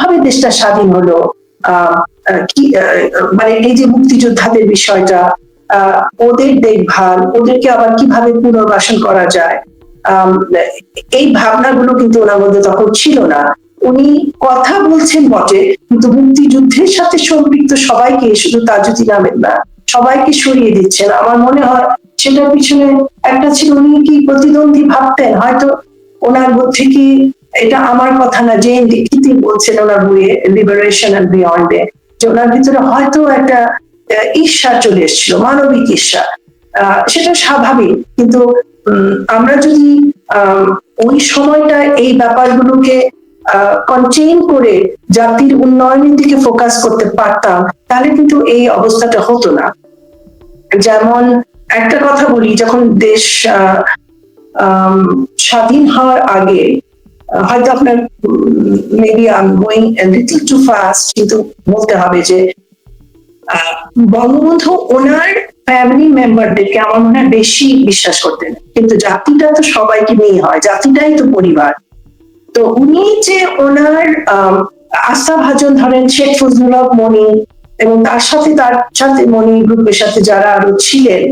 কীভাবে দেশটা স্বাধীন হলো? মানে এই যে মুক্তিযোদ্ধাদের বিষয়টা ওদের দেখভাল, ওদেরকে আবার কীভাবে পুনর্বাসন করা যায়? এই ভাবনাগুলো কিন্তু ওনার মধ্যে তখন ছিল না। উনি কথা বলছেন বটে, কিন্তু মুক্তিযুদ্ধের সাথে সম্পৃক্ত সবাইকে শুধু তাজুদ্দিন আহমেদ না, সবাইকে সরিয়ে দিচ্ছেন। আমার মনে হয় সেটার পিছনে একটা ছিল উনি কি প্রতিদ্বন্দ্বী ভাবতেন? হয়তো ওনার মধ্যে কি এটা আমার কথা না, যে লিখিতই বলছেন ওনার বইয়ে লিবারেশন অ্যান্ড বিয়ন্ড এ, যে ওনার ভিতরে হয়তো একটা ঈর্ষা চলে এসেছিল, মানবিক ঈর্ষা। সেটা স্বাভাবিক, কিন্তু আমরা যদি ওই সময়টা এই ব্যাপারগুলোকে কন্টেইন করে জাতির উন্নয়নের দিকে ফোকাস করতে পারতাম, তাহলে কিন্তু এই অবস্থাটা হতো না। যেমন একটা কথা বলি, যখন দেশ স্বাধীন হওয়ার আগে হয়তো আপনার maybe I am going little too fast কিন্তু বলতে হবে যে বঙ্গবন্ধু ওনার ফ্যামিলি মেম্বারদেরকে আমার মনে হয় বেশি বিশ্বাস করতেন। কিন্তু জাতিটা তো সবাইকে নিয়ে হয় জাতিটাই তো পরিবার। তো উনি যে ওনার আম, আস্থা ভাজন ধরেন শেখ ফজলুল মনি এবং তার সাথে তার সাথে মনি গ্রুপের সাথে যারা আরও ছিলেন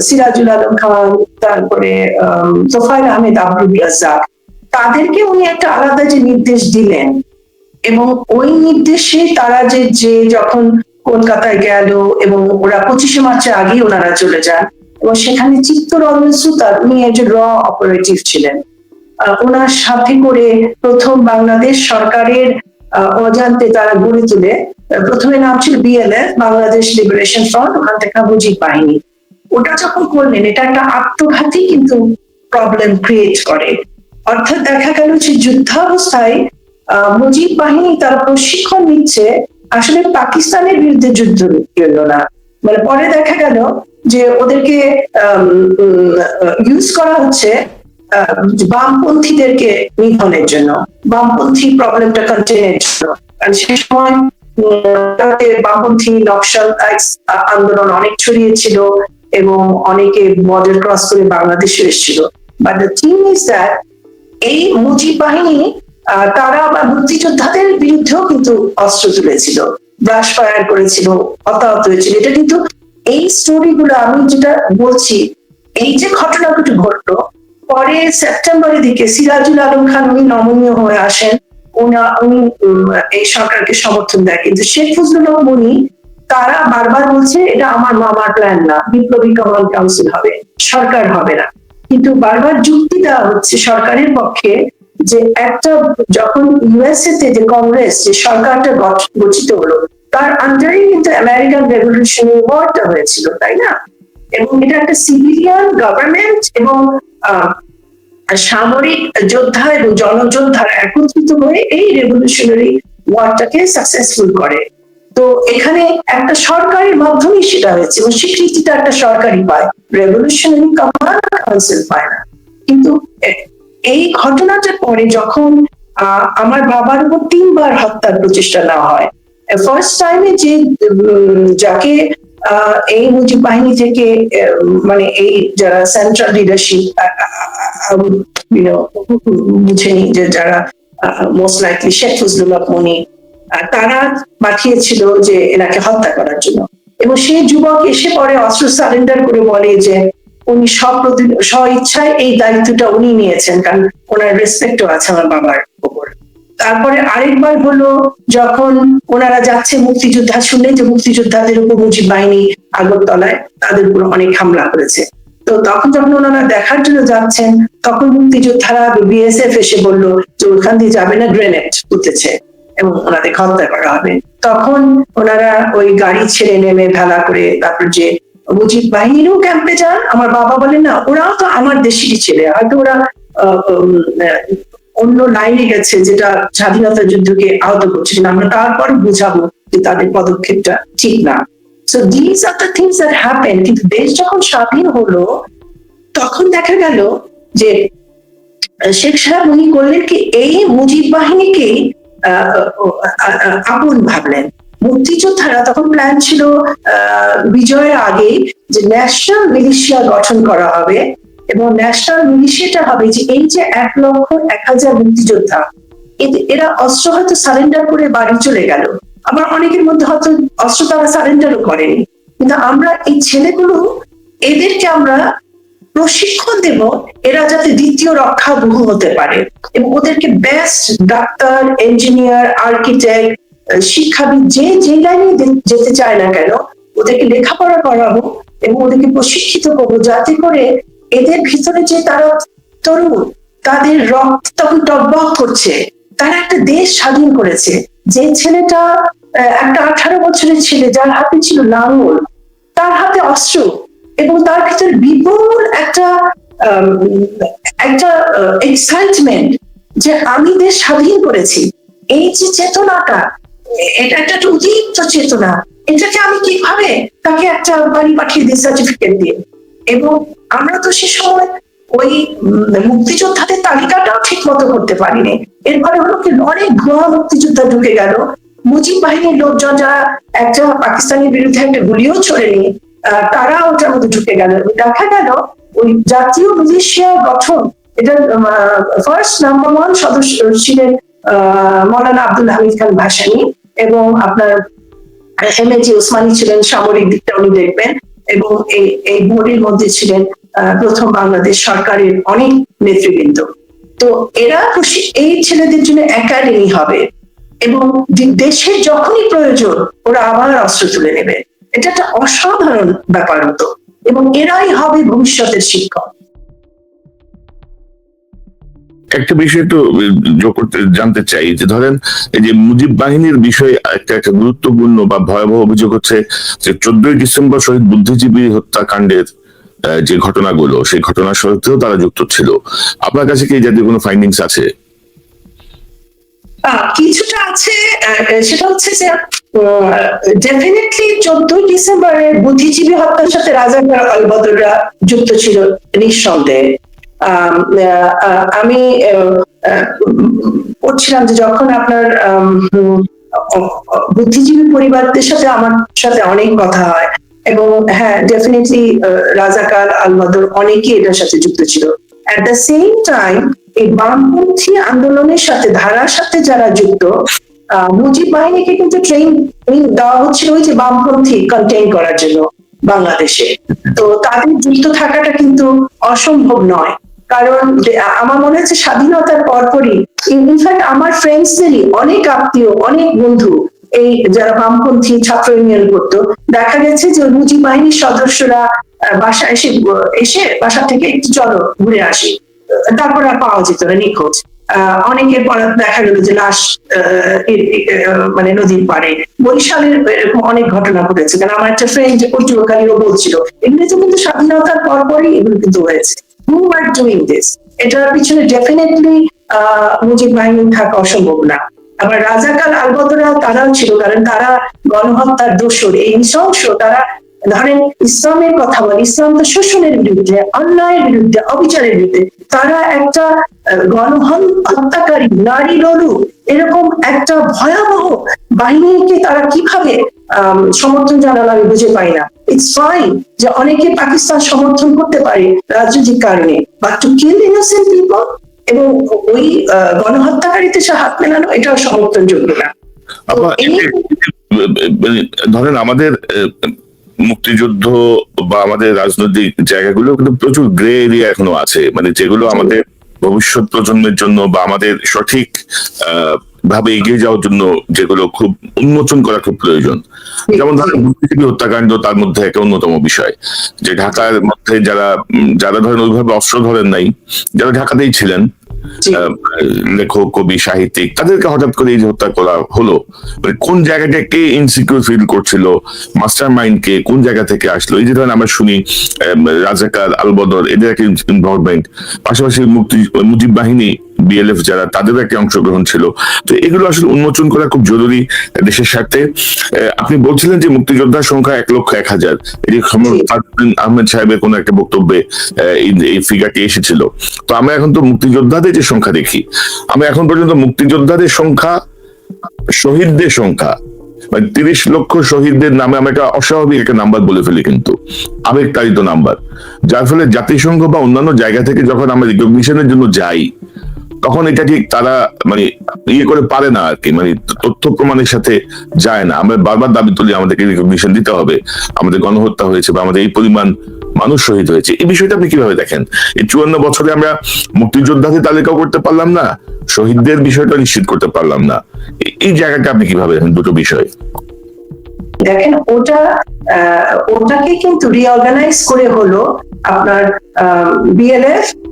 সিরাজুল আলম খান তারপরে আম, তোফায়েল আহমেদ আব্দুল রাজ্জাক তাদেরকে উনি একটা আলাদা যে নির্দেশ দিলেন এবং ওই নির্দেশে তারা যে যে যখন কলকাতায় গেল এবং ওরা পঁচিশে মার্চের আগে ওনারা চলে যান এবং সেখানে চিত্তরঞ্জন সুতার উনি একজন র অপারেটিভ ছিলেন। ওনার সাথে করে প্রথম বাংলাদেশ সরকারের অজান্তে তারা গড়ে তুলে। প্রথমে নাম ছিল বিএলএফ বাংলাদেশ লিবারেশন ফ্রন্ট ওখান থেকে মুজিব বাহিনী ওটা যখন করলেন, এটা একটা আত্মঘাতী কিন্তু প্রবলেম ক্রিয়েট করে। অর্থাৎ দেখা গেল যে যুদ্ধাবস্থায় মুজিব বাহিনী তারা প্রশিক্ষণ নিচ্ছে, আসলে পাকিস্তানের বিরুদ্ধে যুদ্ধ করল না। মানে পরে দেখা গেল যে ওদেরকে ইউজ করা হচ্ছে বামপন্থীদেরকে নিধনের জন্য। বামপন্থী প্রবলেমটা কন্টেনের জন্য। কারণ সে সময় বামপন্থী নকশাল আন্দোলন অনেক ছড়িয়েছিল এবং অনেকে বর্ডার ক্রস করে বাংলাদেশে এসেছিল। But the thing is that এই মুজিব বাহিনী তারা আবার মুক্তিযোদ্ধাদের বিরুদ্ধেও কিন্তু অস্ত্র তুলেছিল ব্রাশ ফায়ার করেছিল, হতাহত হয়েছিল। এটা কিন্তু এই স্টোরি গুলো আমি যেটা বলছি, এই যে ঘটনাগুলো ঘটলো, পরে সেপ্টেম্বরের দিকে সিরাজুল আলম খান উনি নমনীয় হয়ে আসেন। উনি এই সরকারকে সমর্থন দেয়। কিন্তু শেখ ফজলুল মনি তারা বারবার বলছে, এটা আমার মামার প্ল্যান না। বিপ্লবী কমান্ড কাউন্সিল হবে, সরকার হবে না। কিন্তু বারবার যুক্তি দেওয়া হচ্ছে সরকারের পক্ষে যে একটা, যখন ইউএসএ তে যে কংগ্রেস যে সরকারটা গঠিত হলো, তার আন্ডারে কিন্তু আমেরিকান রেভলিউশনারি ওয়ারটা হয়েছিল, তাই না? এবং এটা একটা সিভিলিয়ান গভর্নমেন্ট এবং সামরিক যোদ্ধা এবং জনযোদ্ধারা একত্রিত হয়ে এই রেভলিউশনারি ওয়ারটাকে সাকসেসফুল করে। তো এখানে একটা সরকারের মাধ্যমেই সেটা হয়েছে এবং স্বীকৃতিটা একটা সরকারি পায়। রেভলিউশনারি কমান্ড কাউন্সিল পায় না। কিন্তু এই ঘটনাটার পরে যখন আমার বাবার উপর তিনবার হত্যার প্রচেষ্টা নেওয়া হয়। ফার্স্ট টাইমে যে যাকে এই মুজিব বাহিনী থেকে আহ, মানে এই যারা সেন্ট্রাল লিডারশিপ বুঝেনি যে যারা মোস্ট লাইকলি শেখ ফজলুল মনি তারা পাঠিয়েছিল যে এনাকে হত্যা করার জন্য। এবং সেই যুবক এসে পরে অস্ত্র সারেন্ডার করে বলে যে উনি সব স্ব ইচ্ছায় এই দায়িত্বটা উনি নিয়েছেন কারণ ওনার রেসপেক্টও আছে আমার বাবার উপর। তারপরে আরেকবার হলো যখন ওনারা যাচ্ছে মুক্তিযোদ্ধা শুনলেন যে মুক্তিযোদ্ধাদের উপর মুজিব বাহিনী আগরতলায় তাদের উপর অনেক হামলা করেছে। তো তখন যখন ওনারা দেখার জন্য যাচ্ছেন, তখন মুক্তিযোদ্ধারা বিএসএফ এসে বলল যে ওখান দিয়ে যাবে না গ্রেনেড উঠেছে এবং ওনাদের হত্যা করা হবে। তখন ওনারা ওই গাড়ি ছেড়ে নেমে ভেলা করে তারপর যে, মুজিব বাহিনীও ক্যাম্পে যান? আমার বাবা বলেন না, ওরাও তো আমার দেশেরই ছেলে। হয়তো ওরা অন্য লাইনে গেছে যেটা স্বাধীনতা যুদ্ধকে আহত করছে আমরা তারপর বুঝাবো যে তাদের পদক্ষেপটা ঠিক না। So this are the things that happen কিন্তু দেশ যখন স্বাধীন হলো, তখন দেখা গেল যে শেখ সাহেব উনি করলেন কি, এই মুজিব বাহিনীকে আপন ভাবলেন। মুক্তিযোদ্ধারা তখন প্ল্যান ছিল বিজয়ের আগে যে ন্যাশনাল মিলিশিয়া গঠন করা হবে। এবং ন্যাশনাল মিলিশিয়াটা হবে যে এই যে এক লক্ষ এক হাজার মুক্তিযোদ্ধা এরা অস্ত্র হয়তো সারেন্ডার করে বাড়ি চলে গেল। আবার অনেকের মধ্যে হয়তো অস্ত্র তারা সারেন্ডারও করেনি। কিন্তু আমরা এই ছেলেগুলো, এদেরকে আমরা প্রশিক্ষণ দেব, এরা যাতে দ্বিতীয় রক্ষা বহু হতে পারে। এবং ওদেরকে বেস্ট ডাক্তার ইঞ্জিনিয়ার আর্কিটেক্ট শিক্ষাবিদ যে যে লাইনে যেতে চায় না কেন, ওদেরকে লেখাপড়া করাবো এবং ওদেরকে প্রশিক্ষিত করব যাতে করে এদের ভিতরে যে তারা তরুণ, তাদের রক্ত তখন টকবক করছে। তারা একটা দেশ স্বাধীন করেছে। যে ছেলেটা একটা আঠারো বছরের ছেলে যার হাতে ছিল লাঙ্গল তার হাতে অস্ত্র এবং তার ভিতরে বিপুল একটা একটা এক্সাইটমেন্ট যে আমি দেশ স্বাধীন করেছি। এই যে চেতনাটা, এটা একটা উদীপ্ত চেতনা। এটাকে আমি কীভাবে তাকে একটা বাড়ি পাঠিয়ে দিই সার্টিফিকেট দিয়ে? এবং আমরা তো সে সময় ওই মুক্তিযোদ্ধাদের তালিকাটাও ঠিক মতো করতে পারিনি। এরপরে হলো কি, অনেক ভুয়া মুক্তিযোদ্ধা ঢুকে গেল। মুজিব বাহিনীর লোকজন যারা একটা পাকিস্তানের বিরুদ্ধে একটা গুলিও ছোড়েনি তারা ওটার মধ্যে ঢুকে গেল। দেখা গেল, ওই জাতীয় মিলিশিয়া গঠন, এটা ফার্স্ট নাম্বার ওয়ান সদস্য ছিলেন মৌলানা আব্দুল হামিদ খান ভাসানী এবং আপনার এম এ জি ওসমানী ছিলেন সামরিক দিকটা উনি দেখবেন এবং এই এই বোর্ডের মধ্যে ছিলেন প্রথম বাংলাদেশ সরকারের অনেক নেতৃবৃন্দ। তো এরা এই ছেলেদের জন্য একাডেমি হবে এবং দেশের যখনই প্রয়োজন ওরা আবার অস্ত্র তুলে নেবে। এটা একটা অসাধারণ ব্যাপার হতো এবং এরাই হবে ভবিষ্যতের শিক্ষক। একটা বিষয় একটু যোগ করতে জানতে চাই যে ধরেন এই যে মুজিব বাহিনীর বিষয়ে একটা একটা গুরুত্বপূর্ণ বা ভয়াবহ অভিযোগ হচ্ছে যে চোদ্দই ডিসেম্বর শহীদ বুদ্ধিজীবী হত্যাকাণ্ডের আহ, যে ঘটনাগুলো সেই ঘটনার সাথেও তারা যুক্ত ছিল। আপনার কাছে কি জাতীয় কোনো ফাইন্ডিংস আছে? কিছুটা আছে। সেটা হচ্ছে যে ডেফিনেটলি চোদ্দই ডিসেম্বরের বুদ্ধিজীবী হত্যার সাথে রাজাকার আলবদররা যুক্ত ছিল নিঃসন্দেহে। আম, পড়ছিলাম যে যখন আপনার বুদ্ধিজীবী পরিবারদের সাথে আমার সাথে অনেক কথা হয় এবং হ্যাঁ ডেফিনেটলি রাজাকার আলবদর অনেকেই এটার সাথে যুক্ত ছিল। অ্যাট দ্য সেম টাইম এই বামপন্থী আন্দোলনের সাথে, ধারার সাথে যারা যুক্ত মুজিব বাহিনীকে কিন্তু ট্রেন দেওয়া হচ্ছিল ওই যে বামপন্থী কন্টেইন করার জন্য বাংলাদেশে। তো তাদের যুক্ত থাকাটা কিন্তু অসম্ভব নয়। কারণ আমার মনে হচ্ছে স্বাধীনতার পরপরই ইনফ্যাক্ট আমার ফ্রেন্ডসদেরই অনেক আত্মীয়, অনেক বন্ধু এই যারা বামপন্থী ছাত্র ইউনিয়ন করতো, দেখা গেছে যে মুজিব বাহিনীর সদস্যরা বাসা এসে এসে বাসা থেকে একটু চলো ঘুরে আসি। তারপর আর পাওয়া যেত না, নিখোঁজ। অনেকের পর দেখা গেল যে লাশ মানে নদীর পাড়ে। বরিশালের এরকম অনেক ঘটনা ঘটেছে। কারণ আমার একটা ফ্রেন্ড পর্তুগালীও বলছিল এগুলো তো কিন্তু স্বাধীনতার পর পরই এগুলো কিন্তু হয়েছে। হু আর ডুইং দিস এটার পিছনে ডেফিনেটলি মুজিব বাহিনী থাকা অসম্ভব না। আবার রাজাকাল আলবদরা তারাও ছিল, কারণ তারা গণহত্যার দোষর। এই নৃশংস তারা, ধরেন ইসলামের কথা বলে, ইসলাম তো শোষণের বিরুদ্ধে, অন্যায়ের বিরুদ্ধে, অবিচারের বিরুদ্ধে, তারা একটা গণহন হত্যাকারী নারী ললু এরকম একটা ভয়াবহ বাহিনীকে তারা কীভাবে সমর্থন জানালো আমি বুঝে পাই না। ইটস ফাইন যে অনেকে পাকিস্তান সমর্থন করতে পারে রাজনৈতিক কারণে but to kill innocent people এবং ওই গণহত্যাকারীতে সে হাত মেলানো এটাও সমর্থনযোগ্য না। ধরেন আমাদের মুক্তিযুদ্ধ বা আমাদের রাজনৈতিক জায়গাগুলো কিন্তু প্রচুর গ্রে এরিয়া এখনও আছে। মানে যেগুলো আমাদের ভবিষ্যৎ প্রজন্মের জন্য বা আমাদের সঠিক আহ, ভাবে এগিয়ে যাওয়ার জন্য যেগুলো খুব উন্মোচন করা খুব প্রয়োজন। যেমন ধরেন বুদ্ধিজীবী হত্যাকাণ্ড তার মধ্যে একটা অন্যতম বিষয়। যে ঢাকার মধ্যে যারা যারা ধরেন ওইভাবে অস্ত্র ধরেন নাই যারা ঢাকাতেই ছিলেন লেখক, কবি, সাহিত্যিক, তাদেরকে হঠাৎ করে এই হত্যা করা হলো মানে কোন জায়গাটা কে ইনসিকিউর ফিল করছিল মাস্টার মাইন্ড কে, কোন জায়গা থেকে আসলো? এই যে ধরেন আমরা শুনি রাজাকার, আলবদর, এদের একটা ইনভলভমেন্ট পাশাপাশি মুক্তি, মুজিব বাহিনী বিএলএফ যারা তাদেরও একটা অংশগ্রহণ ছিল। তো এগুলো আসলে উন্মোচন করা খুব জরুরি দেশের স্বার্থে। আপনি বলছিলেন যে মুক্তিযোদ্ধার সংখ্যা এক লক্ষ এক হাজার। এটি আহমেদ সাহেবের কোন একটা বক্তব্যে এই- এই ফিগারটি এসেছিল। তো আমরা এখন তো মুক্তিযোদ্ধাদের যে সংখ্যা দেখি আমরা এখন পর্যন্ত মুক্তিযোদ্ধাদের সংখ্যা শহীদদের সংখ্যা মানে তিরিশ লক্ষ শহীদদের নামে আমরা একটা অস্বাভাবিক একটা নাম্বার বলে ফেলি কিন্তু আবেগতাড়িত নাম্বার। যার ফলে জাতিসংঘ বা অন্যান্য জায়গা থেকে যখন আমরা রিকগনিশনের জন্য যাই তখন এটা ঠিক তারা মানে ইয়ে করে পারে না আর কি মানে তথ্য প্রমাণের সাথে যায় না। আমরা বারবার দাবি তুলি আমাদেরকে রিকগনিশন দিতে হবে, আমাদের গণহত্যা হয়েছে বা আমাদের এই পরিমাণ মানুষ শহীদ হয়েছে। এই বিষয়টা আপনি কীভাবে দেখেন? এই চুয়ান্ন বছরে আমরা মুক্তিযোদ্ধাদের তালিকাও করতে পারলাম না, শহীদদের বিষয়টা নিশ্চিত করতে পারলাম না। এই- জায়গাটা আপনি কীভাবে দেখেন দুটো বিষয়? দেখেন, ওটা ওটাকে কিন্তু রিঅর্গানাইজ করে হলো আপনার বিএলএফ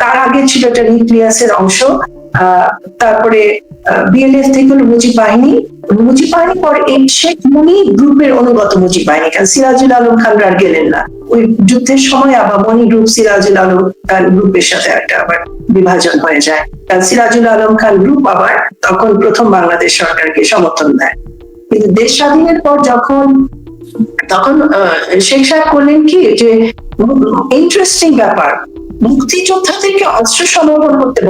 তার আগে ছিল একটা নিউক্লিয়াসের অংশ তারপরে বিএলএফ থেকে হলো বাহিনী। মুজিব বাহিনী পরে শেখ মুনি গ্রুপের অনুগত মুজিব বাহিনী, কারণ সিরাজুল আলম খান আর গেলেন না। ওই যুদ্ধের সময় আবার মনি গ্রুপ, সিরাজুল আলম খান গ্রুপের সাথে একটা আবার বিভাজন হয়ে যায়। কারণ সিরাজুল আলম খান গ্রুপ আবার তখন প্রথম বাংলাদেশ সরকারকে সমর্থন দেয়। কিন্তু দেশ স্বাধীনের পর যখন, তখন শেখ সাহেব করলেন কি যে ইন্টারেস্টিং ব্যাপার। মুক্তিযোদ্ধাদেরকে অস্ত্র সমর্পণ করতে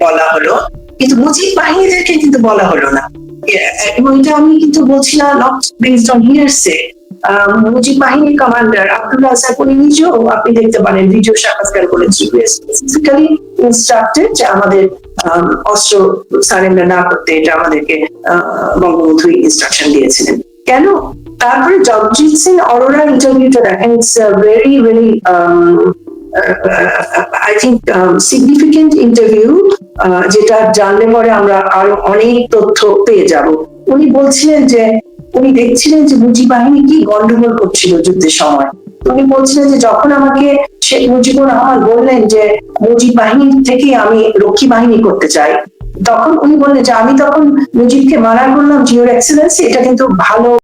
বলা হলো কিন্তু মুজিব বাহিনীদেরকে কিন্তু বলা হলো না। এবং এটা আমি কিন্তু বলছি না not based on hearsay Mujib বাহিনীর কমান্ডার আব্দুল রাজাক উনি নিজেও আপনি দেখতে পারেন ভিডিও সাক্ষাৎকার করেছি স্পেসিফিক্যালি ইনস্ট্রাক্টেড যে আমাদের আম, অস্ত্র সারেন্ডার না করতে এটা আমাদেরকে বঙ্গবন্ধু ইনস্ট্রাকশন দিয়েছিলেন। কেন? তারপরে জগজিৎ সিং অরোরা ইন্টারভিউটা দেখেন it's very very I think significant interview যেটা জানলে পরে আমরা আরও অনেক তথ্য পেয়ে যাব। উনি বলছিলেন যে, উনি দেখছিলেন যে মুজিব বাহিনী কি গন্ডগোল করছিল যুদ্ধের সময়। উনি বলছিলেন যে যখন আমাকে শেখ মুজিবুর রহমান বললেন যে মুজিব বাহিনী থেকে আমি রক্ষী বাহিনী করতে চাই, তখন উনি বললেন যে আমি তখন মুজিবকে মানা করলাম জিওর এক্সেলেন্সি এটা কিন্তু ভালো